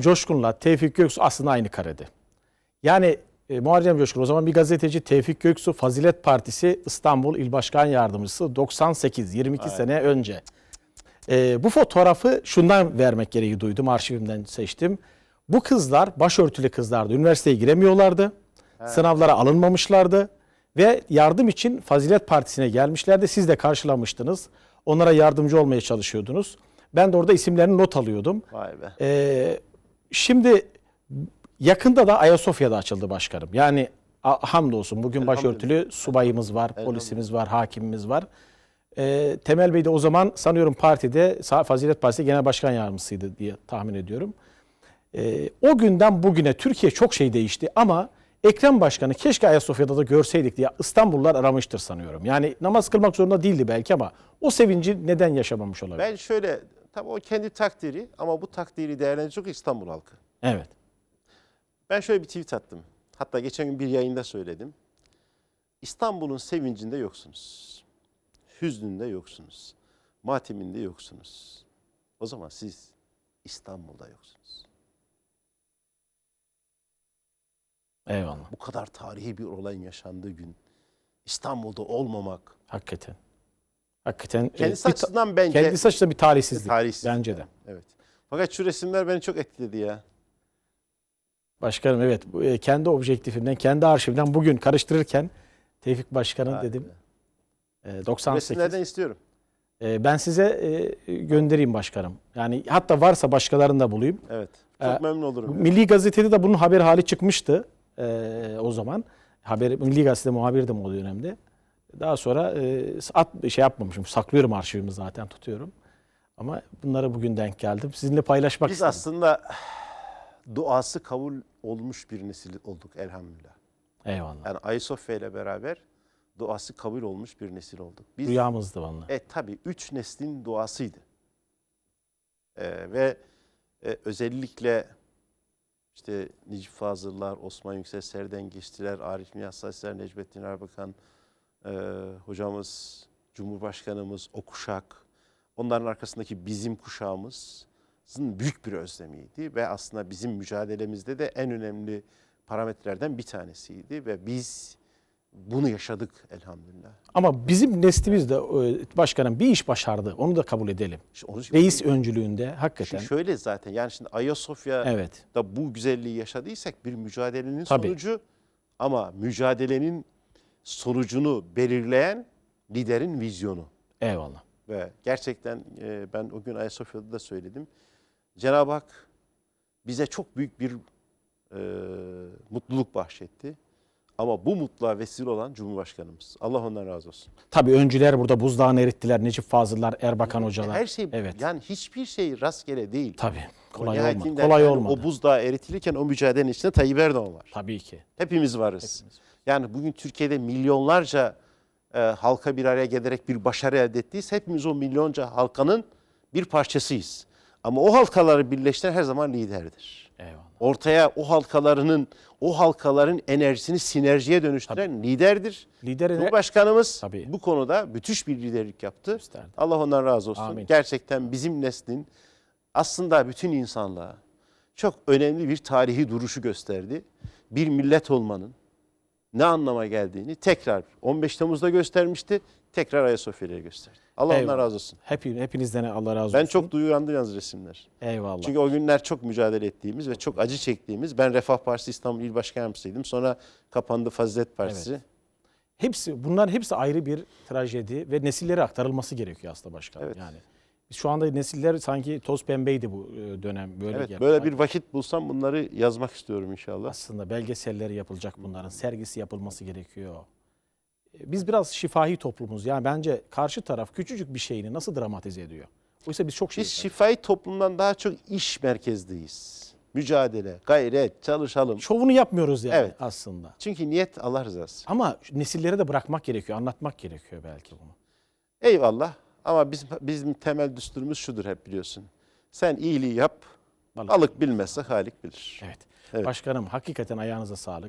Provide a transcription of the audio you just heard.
Coşkun'la Tevfik Göksu aslında aynı karede. Yani e, Muharrem Coşkun o zaman bir gazeteci Tevfik Göksu Fazilet Partisi İstanbul İl Başkan Yardımcısı 98 22 sene önce. E, bu fotoğrafı şundan vermek gereği duydum arşivimden seçtim. Bu kızlar başörtülü kızlardı. Üniversiteye giremiyorlardı. Sınavlara alınmamışlardı ve yardım için Fazilet Partisi'ne gelmişlerdi. Siz de karşılamıştınız. Onlara yardımcı olmaya çalışıyordunuz. Ben de orada isimlerini not alıyordum. Vay be. Ee, şimdi yakında da Ayasofya'da açıldı başkanım. Yani hamdolsun bugün başörtülü subayımız var, polisimiz var, hakimimiz var. Ee, Temel Bey de o zaman sanıyorum partide Fazilet Partisi Genel Başkan Yardımcısıydı diye tahmin ediyorum. Ee, o günden bugüne Türkiye çok şey değişti ama Ekrem Başkan'ı keşke Ayasofya'da da görseydik diye İstanbullular aramıştır sanıyorum. Yani namaz kılmak zorunda değildi belki ama o sevinci neden yaşamamış olabilir? Ben şöyle, tabii o kendi takdiri ama bu takdiri değerlendirecek İstanbul halkı. Evet. Ben şöyle bir tweet attım. Hatta geçen gün bir yayında söyledim. İstanbul'un sevincinde yoksunuz. Hüznünde yoksunuz. Mateminde yoksunuz. O zaman siz İstanbul'da yoksunuz. Eyvallah. Bu kadar tarihi bir olayın yaşandığı gün İstanbul'da olmamak Hakikaten. Hakikaten. e, kendisi ta- açısından bence kendisi açısından bir talihsizlik. talihsiz. Bence de. Evet. Fakat şu resimler beni çok etkiledi ya. Başkanım evet e, kendi objektifimden, kendi arşivimden bugün karıştırırken Tevfik Başkan'ın Vay dedim be. e, Bu 98. Resimlerden istiyorum. E, ben size e, göndereyim başkanım. Yani hatta varsa başkalarını da bulayım. Evet. Çok memnun olurum. Milli Gazete'de de bunun haber hali çıkmıştı e, o zaman. Haber, Milli Gazete'de muhabirdim o dönemde. Daha sonra e, at, şey yapmamışım. Saklıyorum arşivimi zaten tutuyorum. Ama bunlara bugün denk geldim. Sizinle paylaşmak Biz istedim. aslında duası kabul olmuş bir nesil olduk elhamdülillah. Eyvallah. Yani Ayasofya ile beraber duası kabul olmuş bir nesil olduk. Biz Rüyamızdı vallahi. e tabi üç neslin duasıydı. E, ve e, özellikle işte Necip Fazıllar, Osman Yüksel Serden geçtiler, Arif Nihat Sasser, Necmettin Erbakan, e, hocamız, Cumhurbaşkanımız, o kuşak, onların arkasındaki bizim kuşağımızın büyük bir özlemiydi ve aslında bizim mücadelemizde de en önemli parametrelerden bir tanesiydi ve biz bunu yaşadık elhamdülillah. Ama bizim neslimiz de e, başkanım bir iş başardı. Onu da kabul edelim. İşte onu Reis öncülüğünde hakikaten. Şimdi şöyle zaten yani şimdi Ayasofya'da Evet. bu güzelliği yaşadıysak bir mücadelenin Tabii. sonucu ama mücadelenin sonucunu belirleyen liderin vizyonu. Eyvallah. Ve gerçekten e, ben o gün Ayasofya'da da söyledim. Cenab-ı Hak bize çok büyük bir e, mutluluk bahşetti. Ama bu mutluluğa vesile olan Cumhurbaşkanımız. Allah ondan razı olsun. Tabii öncüler burada buzdağını erittiler. Necip Fazıllar, Erbakan hocalar. Her şey Evet. yani hiçbir şey rastgele değil. Tabii. Kolay olmadı. Kolay yani olmadı. O buzdağı eritilirken o mücadelenin içinde Tayyip Erdoğan var. Tabii ki. Hepimiz varız. Yani bugün Türkiye'de milyonlarca e, halka bir araya gelerek bir başarı elde ettiyiz. Hepimiz o milyonca halkanın bir parçasıyız. Ama o halkaları birleştiren her zaman liderdir. Eyvallah. Ortaya o halkalarının, o halkaların enerjisini sinerjiye dönüştüren liderdir. Lider Cumhurbaşkanımız Tabii. bu konuda müthiş bir liderlik yaptı. Gösterdi. Allah ondan razı olsun. Amin. Gerçekten bizim neslin aslında bütün insanlığa çok önemli bir tarihi duruşu gösterdi. Bir millet olmanın ne anlama geldiğini tekrar 15 Temmuz'da göstermişti. Tekrar Ayasofya'ya gösterdi. Allah Eyvallah. ondan razı olsun. Hep, hepinizden Allah razı olsun. Ben çok duyurandı yalnız resimler. Eyvallah. Çünkü o günler çok mücadele ettiğimiz ve çok acı çektiğimiz. Ben Refah Partisi İstanbul İl Başkan Yardımcısıydım. Sonra kapandı Fazilet Partisi. Hepsi bunların hepsi ayrı bir trajedi ve nesillere aktarılması gerekiyor aslında başkanım. Evet. Yani şu anda nesiller sanki toz pembeydi bu e, dönem böyle Evet, böyle bir vakit bulsam bunları yazmak istiyorum inşallah. aslında belgeselleri yapılacak bunların sergisi yapılması gerekiyor. E, Biz biraz şifahi toplumuz. Yani bence karşı taraf küçücük bir şeyini nasıl dramatize ediyor? Oysa biz çok şey Biz şifai toplumdan daha çok iş merkezliyiz. Mücadele, gayret, çalışalım. şovunu yapmıyoruz yani Evet. aslında. Çünkü niyet Allah rızası. Ama nesillere de bırakmak gerekiyor, anlatmak gerekiyor belki bunu. Eyvallah ama bizim, bizim temel düsturumuz şudur hep biliyorsun. Sen iyiliği yap, Balık. balık bilmezse halik bilir. Evet. Evet. Başkanım hakikaten ayağınıza sağlık.